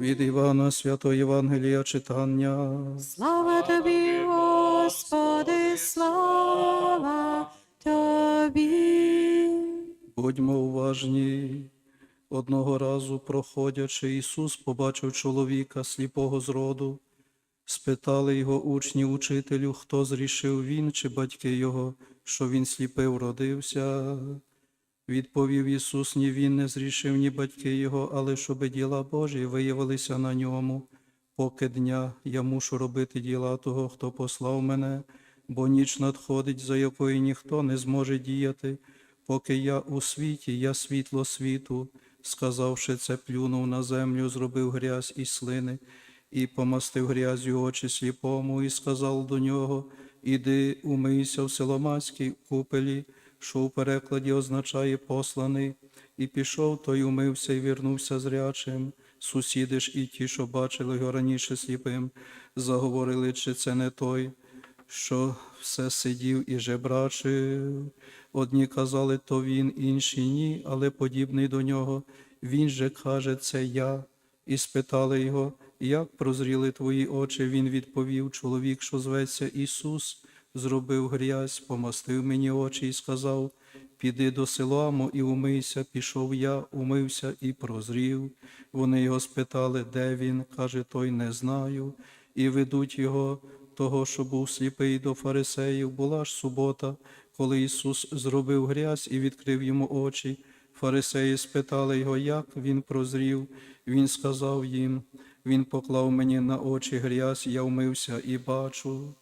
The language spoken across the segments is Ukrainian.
Від Івана Святого Євангелія читання. Слава тобі, Господи, слава тобі. Будьмо уважні. Одного разу, проходячи, Ісус побачив чоловіка сліпого зроду. Спитали його учні учителю, хто зрішив він чи батьки його, що він сліпий вродився. Відповів Ісус, ні він не зрішив, ні батьки його, але щоби діла Божі виявилися на ньому. Поки дня я мушу робити діла того, хто послав мене, бо ніч надходить, за якою ніхто не зможе діяти. Поки я у світі, я світло світу, сказавши це, плюнув на землю, зробив грязь і слини, і помастив грязю очі сліпому, і сказав до нього: Іди, умийся в Силомацькій купелі, що у перекладі означає посланий, і пішов той умився і вернувся зрячим. Сусіди ж і ті, що бачили його раніше сліпим, заговорили, чи це не той, що все сидів і жебрачив. Одні казали, то він, інші ні, але подібний до нього. Він же каже, це я. І спитали його, як прозріли твої очі. Він відповів, чоловік, що зветься Ісус, зробив грязь, помастив мені очі і сказав, піди до Силаму і умийся. Пішов я, умився і прозрів. Вони його спитали, де він, каже, той не знаю, і ведуть його, того, що був сліпий до фарисеїв. Була ж субота, коли Ісус зробив грязь і відкрив йому очі. Фарисеї спитали його, як він прозрів. Він сказав їм, він поклав мені на очі грязь, я вмився і бачу.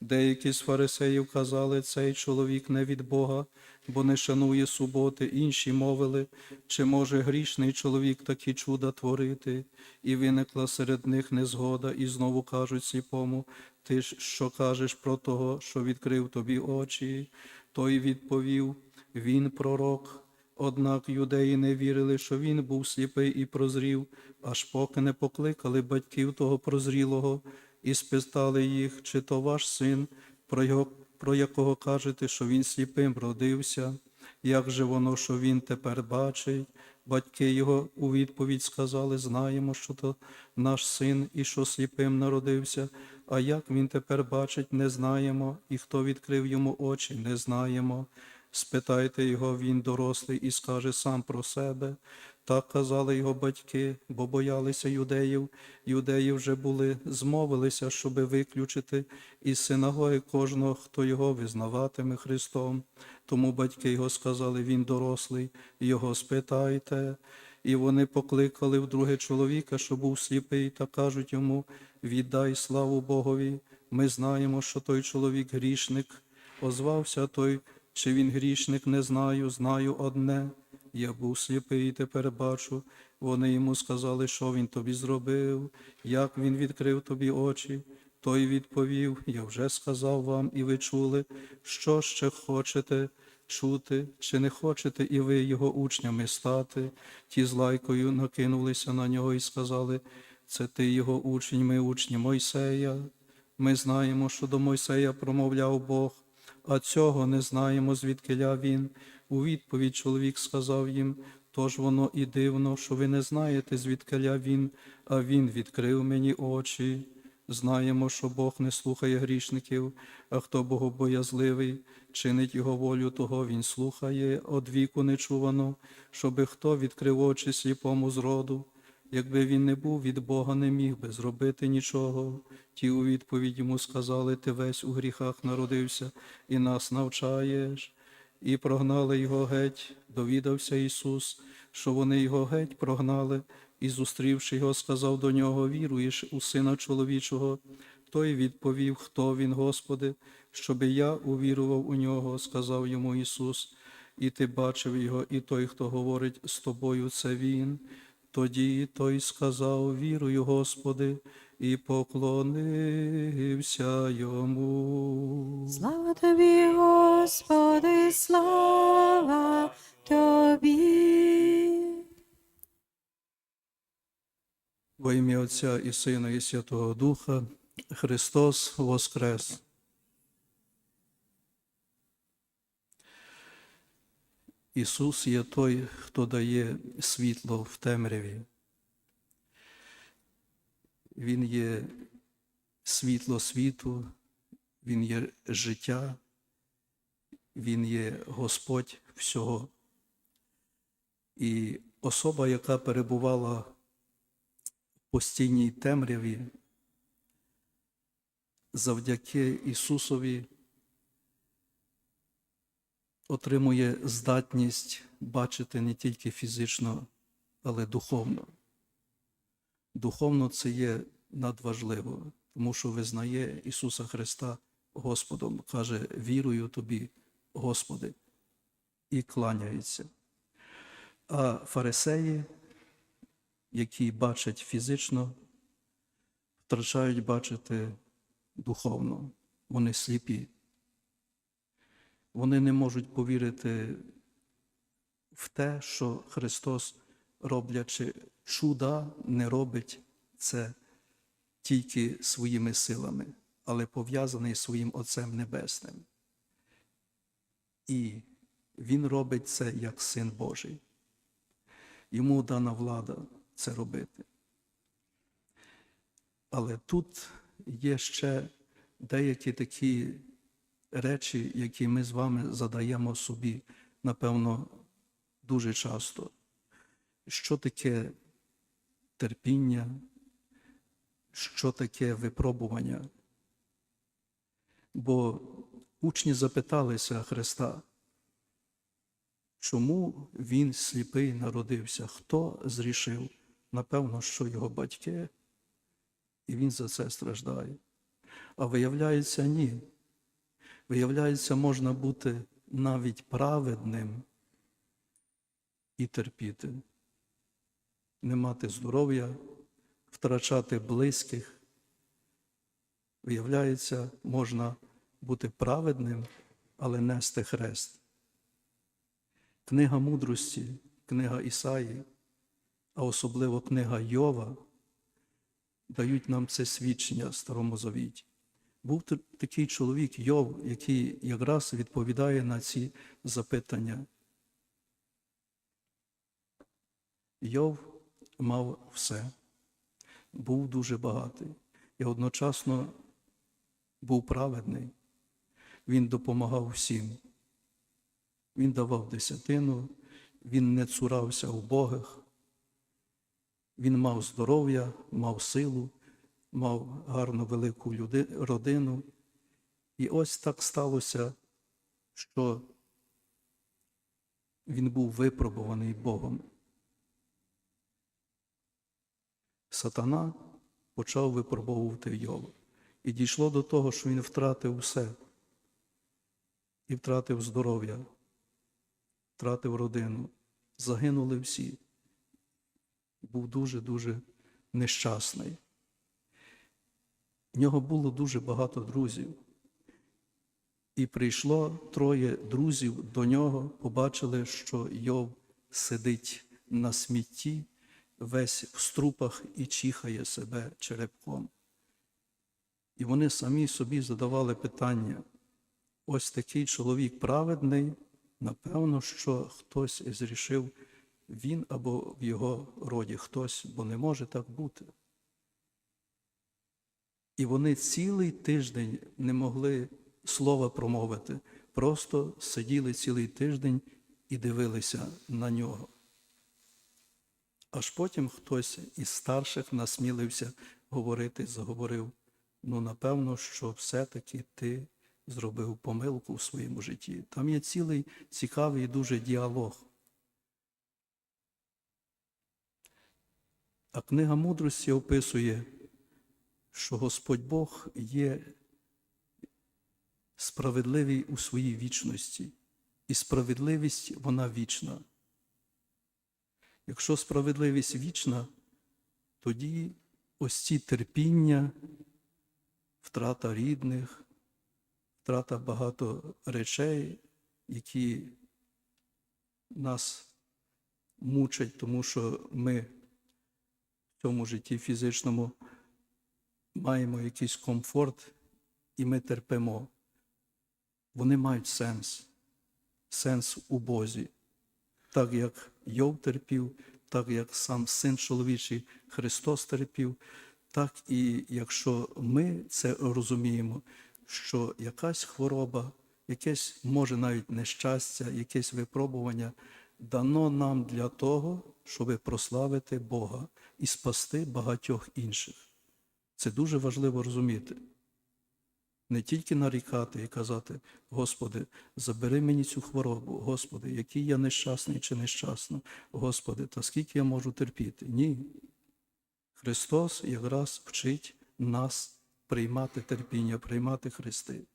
Деякі з фарисеїв казали, цей чоловік не від Бога, бо не шанує суботи. Інші мовили, чи може грішний чоловік такі чуда творити? І виникла серед них незгода, і знову кажуть сліпому, ти ж що кажеш про того, що відкрив тобі очі? Той відповів, він пророк. Однак юдеї не вірили, що він був сліпий і прозрів, аж поки не покликали батьків того прозрілого і спитали їх, чи то ваш син, про, його, про якого кажете, що він сліпим родився, як же воно, що він тепер бачить? Батьки його у відповідь сказали, знаємо, що то наш син і що сліпим народився, а як він тепер бачить, не знаємо, і хто відкрив йому очі, не знаємо. Спитайте його, він дорослий і скаже сам про себе. Так казали його батьки, бо боялися юдеїв. Юдеї вже були, змовилися, щоби виключити із синагоги кожного, хто його визнаватиме Христом. Тому батьки його сказали, він дорослий, його спитайте. І вони покликали вдруге чоловіка, що був сліпий, та кажуть йому: віддай славу Богові. Ми знаємо, що той чоловік грішник. Озвався той, чи він грішник, не знаю, знаю одне. Я був сліпий і тепер бачу. Вони йому сказали, що він тобі зробив, як він відкрив тобі очі. Той відповів: Я вже сказав вам, і ви чули, що ще хочете чути, чи не хочете і ви його учнями стати. Ті з лайкою накинулися на нього і сказали: Це ти його учень, ми учні Мойсея. Ми знаємо, що до Мойсея промовляв Бог, а цього не знаємо, звідкиля він. У відповідь чоловік сказав їм, тож воно і дивно, що ви не знаєте, звідкиля він, а він відкрив мені очі. Знаємо, що Бог не слухає грішників, а хто богобоязливий, чинить його волю, того він слухає, од віку нечувано, щоби хто відкрив очі сліпому зроду. Якби він не був від Бога, не міг би зробити нічого. Ті у відповідь йому сказали, ти весь у гріхах народився і нас навчаєш. І прогнали його геть, довідався Ісус, що вони його геть прогнали, і, зустрівши його, сказав до нього, віруєш у Сина чоловічого. Той відповів, хто він, Господи, щоби я увірував у нього, сказав йому Ісус, і ти бачив його, і той, хто говорить з тобою, це Він. Тоді той сказав, вірую, Господи, і поклонився йому. Слава тобі, Господи, слава тобі. Во ім'я Отця і Сина, і Святого Духа, Христос Воскрес. Ісус є той, хто дає світло в темряві. Він є світло світу, Він є життя, Він є Господь всього. І особа, яка перебувала в постійній темряві, завдяки Ісусові отримує здатність бачити не тільки фізично, але духовно. Духовно це є надважливо, тому що визнає Ісуса Христа Господом, каже: вірую тобі, Господи, і кланяється. А фарисеї, які бачать фізично, втрачають бачити духовно. Вони сліпі. Вони не можуть повірити в те, що Христос, роблячи чуда, не робить це тільки своїми силами, але пов'язаний своїм Отцем Небесним. І Він робить це як Син Божий. Йому дана влада це робити. Але тут є ще деякі такі речі, які ми з вами задаємо собі, напевно, дуже часто. Що таке терпіння, що таке випробування? Бо учні запиталися Христа, чому він сліпий народився? Хто зрішив? Напевно, що його батьки, і він за це страждає. А виявляється, ні. Виявляється, можна бути навіть праведним і терпіти, не мати здоров'я, втрачати близьких. Виявляється, можна бути праведним, але нести хрест. Книга мудрості, книга Ісаї, а особливо книга Йова дають нам це свідчення Старому Завіті. Був такий чоловік Йов, який якраз відповідає на ці запитання. Йов мав все, був дуже багатий і одночасно був праведний. Він допомагав всім. Він давав десятину, він не цурався убогих, він мав здоров'я, мав силу, мав гарну велику люди- родину. І ось так сталося, що він був випробуваний Богом. Сатана почав випробовувати Йова. І дійшло до того, що він втратив все. І втратив здоров'я, втратив родину. Загинули всі. Був дуже-дуже нещасний. В нього було дуже багато друзів. І прийшло троє друзів до нього, побачили, що Йов сидить на смітті, весь в струпах і чихає себе черепком. І вони самі собі задавали питання: ось такий чоловік праведний, напевно, що хтось зрішив він або в його роді хтось, бо не може так бути. І вони цілий тиждень не могли слова промовити, просто сиділи цілий тиждень і дивилися на нього. Аж потім хтось із старших насмілився говорити, заговорив: ну, напевно, що все-таки ти зробив помилку в своєму житті. Там є цілий цікавий дуже діалог. А книга мудрості описує, що Господь Бог є справедливий у своїй вічності, і справедливість вона вічна. Якщо справедливість вічна, тоді ось ці терпіння, втрата рідних, втрата багато речей, які нас мучать, тому що ми в цьому житті фізичному маємо якийсь комфорт, і ми терпимо. Вони мають сенс, сенс у Бозі. Так як Йов терпів, так як сам син чоловічий Христос терпів, так і якщо ми це розуміємо, що якась хвороба, якесь може навіть нещастя, якесь випробування дано нам для того, щоб прославити Бога і спасти багатьох інших. Це дуже важливо розуміти. Не тільки нарікати і казати, Господи, забери мені цю хворобу, Господи, який я нещасний чи нещасна, Господи, та скільки я можу терпіти? Ні. Христос якраз вчить нас приймати терпіння, приймати Христи.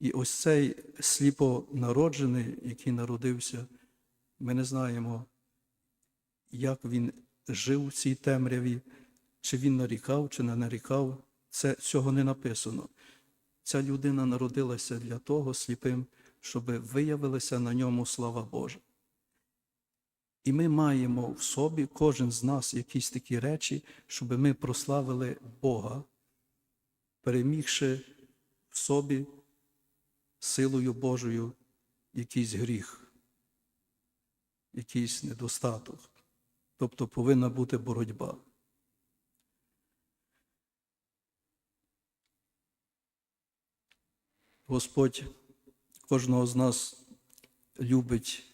І ось цей сліпонароджений, який народився, ми не знаємо, як він жив в цій темряві, чи він нарікав, чи не нарікав. Це, цього не написано. Ця людина народилася для того сліпим, щоб виявилася на ньому слава Божа. І ми маємо в собі, кожен з нас, якісь такі речі, щоб ми прославили Бога, перемігши в собі силою Божою якийсь гріх, якийсь недостаток. Тобто повинна бути боротьба. Господь кожного з нас любить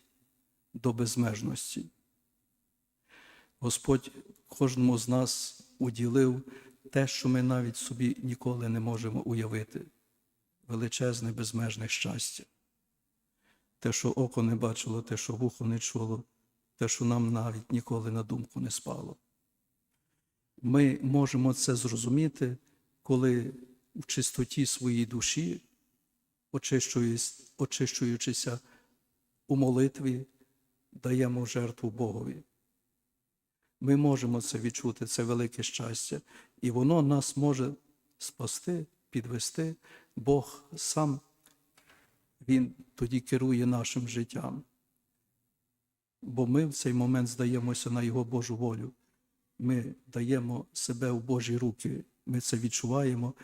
до безмежності. Господь кожному з нас уділив те, що ми навіть собі ніколи не можемо уявити величезне безмежне щастя. Те, що око не бачило, те, що вухо не чуло, те, що нам навіть ніколи на думку не спало. Ми можемо це зрозуміти, коли в чистоті своїй душі, очищуючися у молитві, даємо жертву Богові. Ми можемо це відчути, це велике щастя, і воно нас може спасти, підвести. Бог сам Він тоді керує нашим життям. Бо ми в цей момент здаємося на Його Божу волю. Ми даємо себе в Божі руки. Ми це відчуваємо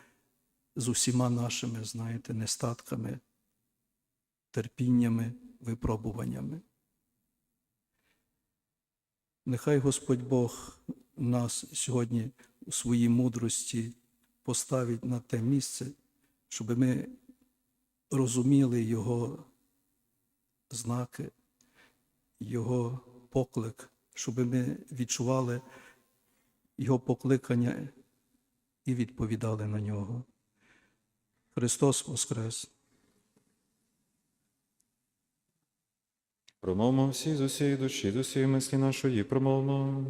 з усіма нашими, знаєте, нестатками, терпіннями, випробуваннями. Нехай Господь Бог нас сьогодні у своїй мудрості поставить на те місце, щоб ми розуміли Його знаки, Його поклик, щоб ми відчували Його покликання і відповідали на нього. Христос Воскрес! Промовмо всі з усієї душі, з усієї мислі нашої, промовмо.